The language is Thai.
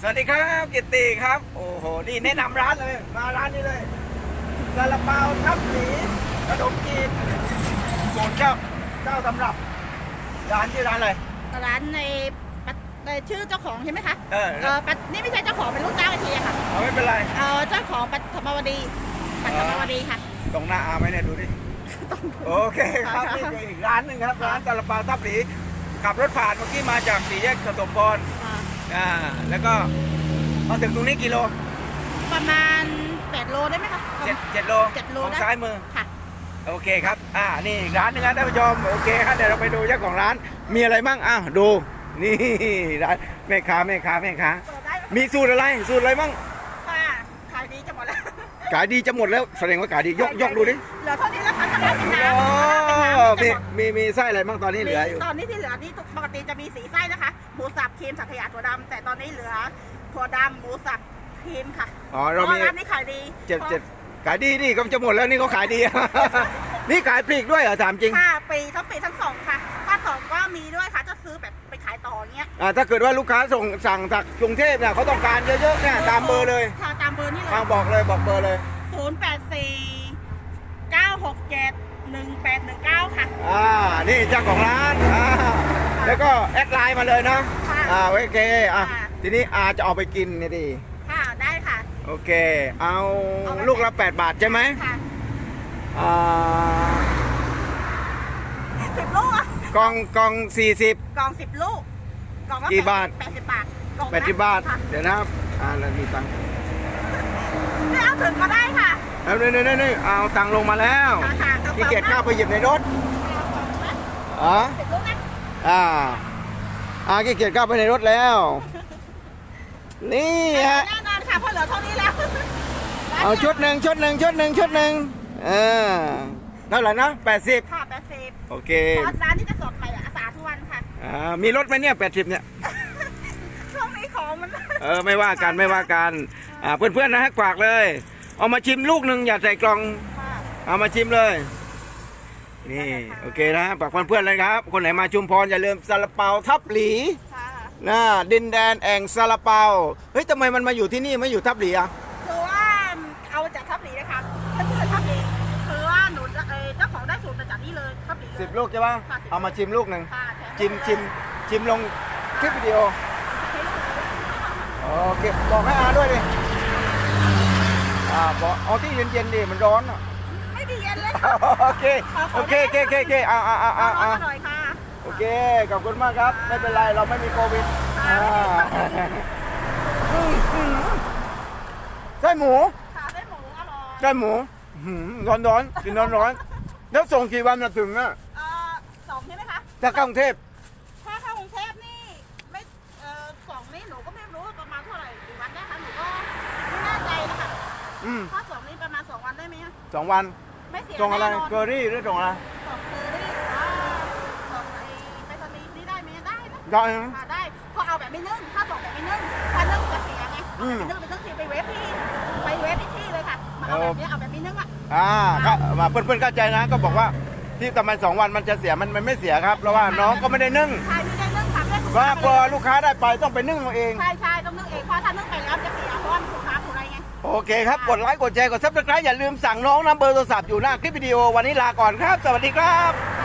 สวัสดีครับกิตติครับ โอ้โห นี่แนะนำร้านเลย มาร้านนี้เลยซาลาเปาทับหลีขนมจีนสูตรเจ้าเจ้าสำรับ ร้านชื่อร้านอะไร ร้านในปัดในชื่อเจ้าของใช่ไหมคะเออ เออปัดนี่ไม่ใช่เจ้าของเป็นลูกจ้างอีกทีอะค่ะ เอาไม่เป็นไร เออเจ้าของปัทมวดี ปัทมวดีค่ะ ตรงหน้าอาไหมเนี่ยดูดิต้องดูโอเคครับค่ะนี่คืออีกร้านหนึ่งครับ ร้านซาลาเปาทับหลีขับรถผ่านเมื่อกี้มาจากสี่แยกสตมพร อ่าอ่าแล้วก็มาถึงตรงนี้กิโลประมาณ 8 โลได้ไหมคะ เจ็ดเจ็ดโลเจ็ดโลของได้ซ้ายมือ ค่ะ โอเคครับ อ่า นี่อีกร้านหนึงครับท่านผู้ชม โอเคครับ เดี๋ยวเราไปดูเจ้าของร้าน มีอะไรบ้าง อ้าว ดู นี่ร้านแม่ค้าแม่ค้าแม่ค้า เปิดได้ไหมมีสูตรอะไร สูตรอะไรบ้าง ค่ะขายดีจะหมดแล้วขายดีจะหมดแล้ว แสดงว่าขายดี ยกยกดูดิเหลือเท่านี้แล้วค่ะถ้าได้เป็นน้โอ้ำถ้าได้เป็นน้ำจะมีหมดมีมีไส้อะไรบ้างตอนนี้เหลืออยู่ ตอนนี้ที่เหลือนี่ ปกติจะมีสีไส้นะคะ หมูสับครีมสังขยาถั่วดำแต่ตอนนี้เหลือถั่วดำหมูสับครีมค่ะอ๋อเพเราราะมีว่าร้านนี้ขายดีเจ็ดเจ็ดขายดีนี่ก็จะหมดแล้วนี่เขาขายดี นี่ขายปลีกด้วยเหรอถามจริงค่ะปีทั้งปีทั้งสองค่ะถ้าสองก็มีด้วยค่ะจะซื้อแบบไปขายต่อเงี้ยอ่าถ้าเกิดว่าลูกค้าส่งสั่งจากกรุงเทพเนี่ยเขาต้องการเยอะๆเนี่ยตามเบอร์เลยค่ะตามเบอร์นี่เลมายบอกเลยบอกเบอร์เลย ศูนย์แปดสี่เก้าหกเจ็ดหนึ่งแปดหนึ่งเก้าค่ะ อ่า นี่เจ้าของร้านอ่า แล้วก็แอดไลน์มาเลยนะค่ะอ่าโอเคอะค่ะ ทีนี้อาจะเอาไปกินเนี่ยดิค่ะได้ค่ะโอเค เอาเอาไปลูกละ8บาทใช่ไหมค่ะอ่าสิบลูกอะกล่องกล่อง 40 กล่องสิบลูกกล่องละกี่บาท แปดสิบบาทกล่องละ80บาทค่ะเดี๋ยวนะครับอ่าแล้วมีตังค์ไม่เอาถึงก็ได้ค่ะ เอานี่นี่นี่เอาตังค์ลงมาแล้วค่ะค่ะกระขี้เป๋าเกียจก้าวไปหยิบในรถเอากล่องละอ๋อ สิบลูกนะ อ่าอ่าขี้เกียจก้าวไปในรถแล้ว นี่ฮะ แน่นอนค่ะเพราะเหลือเท่านี้แล้วเอาชุดหนึ่งชุดหนึ่งชุดหนึ่งชุดหนึ่งเออเท่าไหร่นะ80ค่ะแปดสิบโอเคเพราะร้านนี้จะสดใหม่อะสะอาดทุกวันค่ะอ่ามีรถไหมเนี่ย80เนี่ย ช่วงนี้ของมันเออไม่ว่ากันไม่ว่ากันอ่าเพื่อนๆนะฮะกวากเลย เอามาชิมลูกหนึ่งอย่าใส่กล่องค่ะเอามาชิมเลย นี่โอเคนะฝากเพื่อนๆเลยครับ คนไหนมาชุมพรอย่าลืมซาลาเปาทับหลีค่ะนะดินแดนแอ่งซาลาเปาเฮ้ยทำไมมันมาอยู่ที่นี่ไม่อยู่ทับหลีอะคือว่าเอาจากทับหลีนะคะถ้าชื่อทับหลีคือว่าหนูจะเอ่อเจ้าของได้สูตรมาจากนี่เลยทับหลีเลยสิบลูกใช่ปะค่ะ10เอามาชิมลูกหนึ่งค่ะแถชิมชิมชิมลงคลิปวิดีโอโอเคบอกให้อาด้วยดิอ่าบอกเอาที่เย็นๆดิมันร้อนอะ ไม่ดีเย็นเลยโอเคโอเคโอเคโอเคโอเคอ่าอ่าอ่าเอาอ่าร้อนหน่อยค่ะ โอเคขอบคุณมากครับ ไม่เป็นไรเราไม่มีโควิดอ่าไส้หมูขาได้หมูอร่อยไส้หมูร้อนร้อนๆกินร้อนร้อนๆแล้วส่งกี่วันมาถึงอะเอ่อสองใช่ไหมคะถ้าเข้ากรุงเทพถ้าเข้ากรุงเทพนี่ไม่เอ่อสองนี่หนูก็ไม่รู้ว่าประมาณเท่าไหร่กี่วันนะคะหนูก็ไม่แน่ใจนะคะอืมถ้าสองนี่ประมาณสองวันได้ไหมอะสองวัน ไม่เสียส่งอะไรแน่นนเกอรี่หรือส่งอะไรสองคือรี่อ่าสองไอ้ไปสนีย์นี่ได้ไหมได้นะได้ไหมค่ะได้พอเอาแบบไม่นึ่งถ้าส่งแบบไม่นึ่งถ้านึ่งจะเสียไงอืมเอาแบบไม่นึ่งไปนึ่งทีไปเวฟที่ไปเวฟที่ที่เลยค่ะมาเอาแบบนี้เอาแบบไม่นึ่งอะ อ่าก็มาเพื่อนๆเข้าใจนะ ก็บอกว่าที่ทำไมสองวันมันจะเสียมันมันไม่เสียครับ เพราะว่าน้องก็ไม่ได้นึ่งใช่ไม่ได้นึ่งค่ะไม่ได้ว่าพอลูกค้าได้ไปต้องไปนึ่งเอาเอง ใช่ใช่ต้องนึ่งเองเพราะถ้านึ่งไปแล้วจะเสียเพราะว่ามันถูก โอเคครับ กดไลค์ กดแชร์ กดซับสไครต์อย่าลืมสั่งน้องนะเบอร์โทรศัพท์อยู่หน้าคลิปวิดีโอ วันนี้ลาก่อนครับ สวัสดีครับ